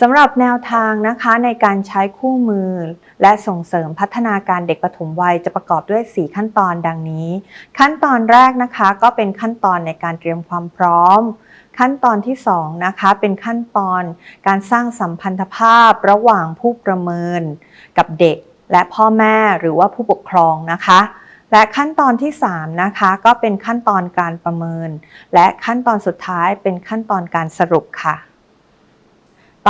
สำหรับแนวทางนะคะในการใช้คู่มือ และส่งเสริมพัฒนาการเด็กปฐมวัยจะประกอบด้วย 4 ขั้นตอนดังนี้ ขั้นตอนแรกนะคะก็เป็นขั้นตอนในการเตรียมความพร้อม ขั้นตอนที่2นะคะเป็นขั้นตอนการสร้างสัมพันธภาพระหว่างผู้ประเมิน กับเด็กและพ่อแม่หรือว่าผู้ปกครองนะคะและขั้นตอนที่ 3 นะคะก็เป็นขั้นตอนการประเมิน และขั้นตอนสุดท้ายเป็นขั้นตอนการสรุปค่ะ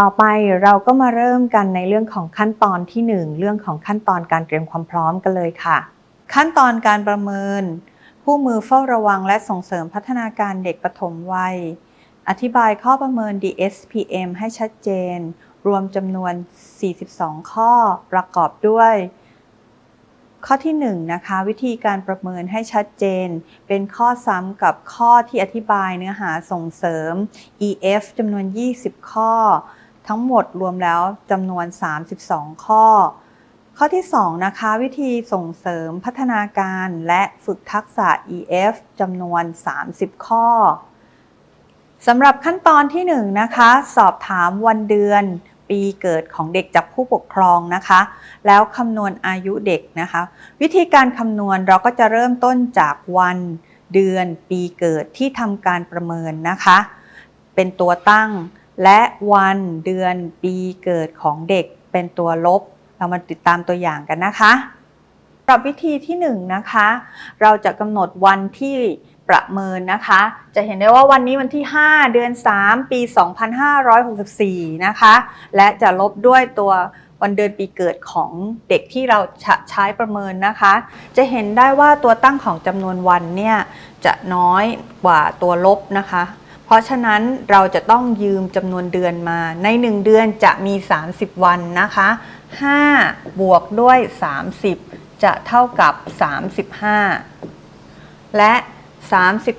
ต่อไปเราก็มาเริ่มกันในเรื่องของขั้นตอนที่ 1 เรื่องของขั้นตอนการเตรียมความพร้อมกันเลยค่ะ ขั้นตอนการประเมิน ผู้มือเฝ้าระวังและส่งเสริมพัฒนาการเด็กปฐมวัย อธิบายข้อประเมิน DSPM ให้ชัดเจน รวมจำนวน 42 ข้อประกอบด้วย ข้อที่ 1 นะคะ วิธีการประเมินให้ชัดเจน เป็นข้อซ้ำกับข้อที่อธิบายเนื้อหาส่งเสริม EF จำนวน 20 ข้อ ทั้งหมดรวมแล้วจำนวน 32 ข้อ ข้อที่ 2 นะคะ วิธีส่งเสริมพัฒนาการและฝึกทักษะ EF จำนวน 30 ข้อสำหรับขั้นตอนที่ 1 นะคะ สอบถามวันเดือน ปีเกิดของเด็กจากผู้ปกครองนะคะ แล้วคำนวณอายุเด็กนะคะ วิธีการคำนวณเราก็จะเริ่มต้นจากวันเดือนปีเกิดที่ทำการประเมินนะคะ เป็นตัวตั้ง และวันเดือนปีเกิดของเด็กเป็นตัวลบ เรามาติดตามตัวอย่างกันนะคะสำหรับวิธีที่1นงนะคะ เราจะกำหนดวันที่ประเมินนะคะ จะเห็นได้ว่าวันนี้วันที่ 5 เดือน 3 ปี 2564 นะคะ และจะลบด้วยตัววันเดือนปีเกิดของเด็กที่เราใช้ประเมินนะคะ จะเห็นได้ว่าตัวตั้งของจำนวนวันเนี่ยจะน้อยกว่าตัวลบนะคะ เพราะฉะนั้นเราจะต้องยืมจำนวนเดือนมา ใน 1 เดือนจะมี 30 วันนะคะ 5 บวกด้วย 30 จะเท่ากับ 35 และ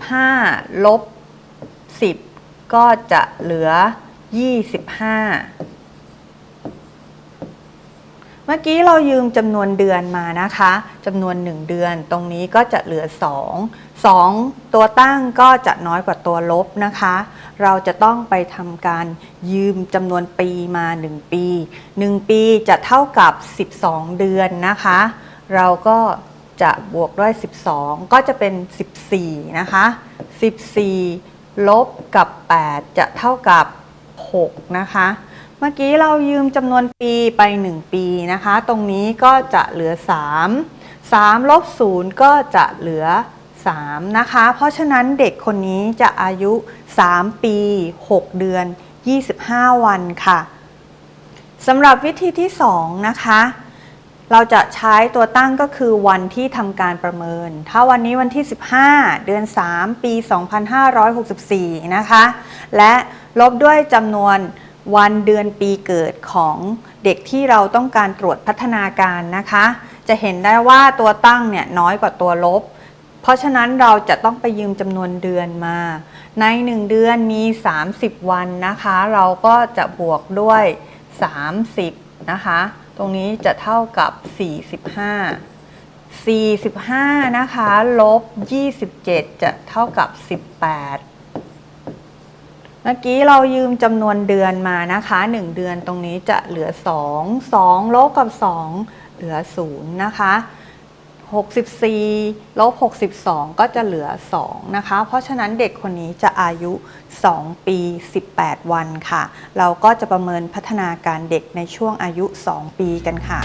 35 ลบ 10 ก็จะเหลือ 25 เมื่อกี้เรายืมจำนวนเดือนมานะคะจำนวน 1 เดือน ตรงนี้ก็จะเหลือ 2 2 ตัวตั้งก็จะน้อยกว่าตัวลบนะคะ เราจะต้องไปทำการยืมจำนวนปีมา 1 ปี 1 ปีจะเท่ากับ 12 เดือนนะคะ เราก็จะบวกด้วย 12 ก็จะเป็น 14 นะคะ 14 ลบกับ 8 จะเท่ากับ 6 นะคะ เมื่อกี้เรายืมจำนวนปีไป 1 ปีนะคะ ตรงนี้ก็จะเหลือ 3 3ลบ0ก็จะเหลือ 3 นะคะ เพราะฉะนั้นเด็กคนนี้จะอายุ 3 ปี 6 เดือน 25 วันค่ะสำหรับวิธีที่ 2 นะคะ เราจะใช้ตัวตั้งก็คือวันที่ทำการประเมิน ถ้าวันนี้วันที่ 15 เดือน 3 ปี 2564 นะคะ และลบด้วยจำนวน วันเดือนปีเกิดของเด็กที่เราต้องการตรวจพัฒนาการนะคะ จะเห็นได้ว่าตัวตั้งเนี่ยน้อยกว่าตัวลบ เพราะฉะนั้นเราจะต้องไปยืมจำนวนเดือนมา ใน 1 เดือนมี 30 วันนะคะ เราก็จะบวกด้วย 30 นะคะ ตรงนี้จะเท่ากับ 45 45 นะคะ ลบ 27 จะเท่ากับ 18 เมื่อกี้เรายืมจำนวนเดือนมานะคะ 1 เดือนตรงนี้จะเหลือ 2 2ลบกับ 2 เหลือ 0 นะคะ 64ลบ62 ก็จะเหลือ 2 นะคะ เพราะฉะนั้นเด็กคนนี้จะอายุ 2 ปี 18 วันค่ะ เราก็จะประเมินพัฒนาการเด็กในช่วงอายุ 2 ปีกันค่ะ